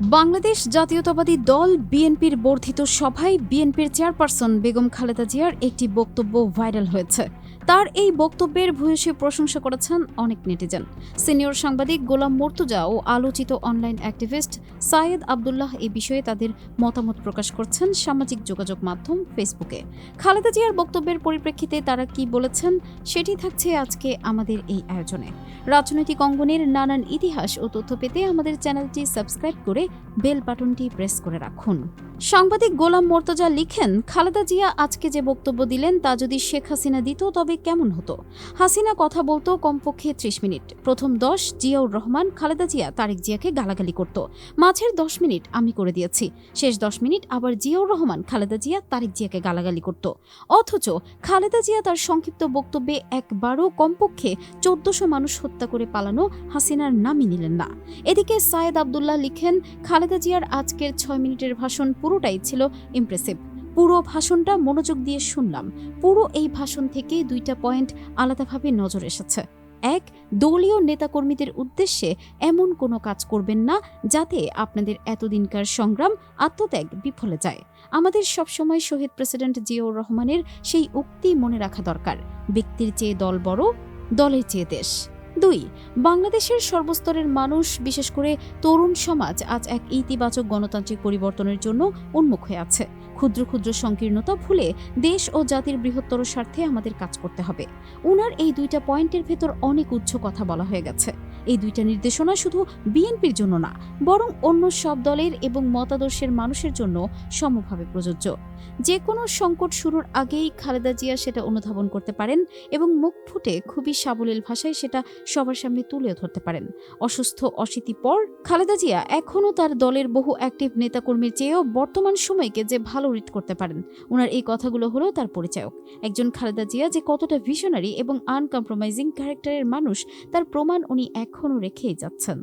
বাংলাদেশ জাতীয়তাবাদী দল বিএনপির বর্ধিত সভায় বিএনপির চেয়ারপারসন বেগম খালেদা জিয়ার একটি বক্তব্য ভাইরাল হয়েছে। তার এই বক্তব্যের ভূয়সী প্রশংসা করেছেন অনেক নেটিজেন। সিনিয়র সাংবাদিক গোলাম মর্তুজা ও আলোচিত অনলাইন অ্যাক্টিভিস্ট সায়েদ আবদুল্লাহ এই বিষয়ে তাদের মতামত প্রকাশ করছেন সামাজিক যোগাযোগ মাধ্যম ফেসবুকে। খালেদা জিয়ার বক্তব্যের পরিপ্রেক্ষিতে তারা কি বলেছেন সেটি থাকছে আজকে আমাদের এই আয়োজনে। রাজনৈতিক অঙ্গনের নানান ইতিহাস ও তথ্য পেতে আমাদের চ্যানেলটি সাবস্ক্রাইব করে বেল বাটনটি প্রেস করে রাখুন। সাংবাদিক গোলাম মোর্তজা লিখেন, খালেদা জিয়া আজকে যে বক্তব্য দিলেন তা যদি শেখ হাসিনা দিত তবে কেমন হতো? হাসিনা কথা বলতো কমপক্ষে ত্রিশ মিনিট। প্রথম দশ, জিয়াউর রহমান, খালেদা জিয়া, তারেক জিয়াকে গালাগালি করত। মাঝের দশ মিনিট আমি করে দিয়েছি। শেষ দশ মিনিট আবার জিয়াউর রহমান, খালেদা জিয়া, তারেক জিয়াকে গালাগালি করত। অথচ খালেদা জিয়া তার সংক্ষিপ্ত বক্তব্যে একবারও কমপক্ষে চোদ্দশো মানুষ হত্যা করে পালানো হাসিনার নামই নিলেন না। এদিকে সায়েদ আবদুল্লাহ লিখেন, খালেদা জিয়ার আজকের ছয় মিনিটের ভাষণ পুরোটাই ছিল ইমপ্রেসিভ পুরো ভাষণটা মনোযোগ দিয়ে শুনলাম। পুরো এই ভাষণ থেকে দুইটা পয়েন্ট আলাদাভাবে নজর এসেছে। এক, দলীয় নেতাকর্মীদের উদ্দেশ্যে এমন কোনো কাজ করবেন না, যাতে আপনাদের এতদিনকার সংগ্রাম আত্মত্যাগ বিফলে যায়। আমাদের সবসময় শহীদ প্রেসিডেন্ট জিয়াউর রহমানের সেই উক্তি মনে রাখা দরকার। ব্যক্তির চেয়ে দল বড়, দলের চেয়ে দেশ। দুই, বাংলাদেশের সর্বস্তরের মানুষ, বিশেষ করে তরুণ সমাজ, আজ এক ইতিবাচক গণতান্ত্রিক পরিবর্তনের জন্য উন্মুখ হয়ে আছে। ক্ষুদ্র ক্ষুদ্র সংকীর্ণতা ভুলে দেশ ও জাতির বৃহত্তর স্বার্থে আমাদের কাজ করতে হবে। উনার এই দুইটা পয়েন্টের ভেতর অনেক উচ্চ কথা বলা হয়ে গেছে। এই দুইটা নির্দেশনা শুধু বিএনপির জন্য না, বরং অন্য সব দলের এবং মতাদর্শের মানুষের জন্য সমভাবে প্রযোজ্য। যে কোনো সংকট শুরুর আগেই খালেদা জিয়া সেটা অনুধাবন করতে পারেন এবং মুখ ফুটে খুবই সাবলীল ভাষায় সেটা সবার সামনে তুলে ধরতে পারেন। অসুস্থ, অশীতি পর খালেদা জিয়া এখনও তার দলের বহু অ্যাক্টিভ নেতাকর্মীর চেয়েও বর্তমান সময়কে যে ভালো রিড করতে পারেন ওনার এই কথাগুলো হলো তার পরিচায়ক। একজন খালেদা জিয়া যে কতটা ভিশনারি এবং আনকম্প্রোমাইজিং ক্যারেক্টারের মানুষ, তার প্রমাণ উনি এখনও রেখেই যাচ্ছেন।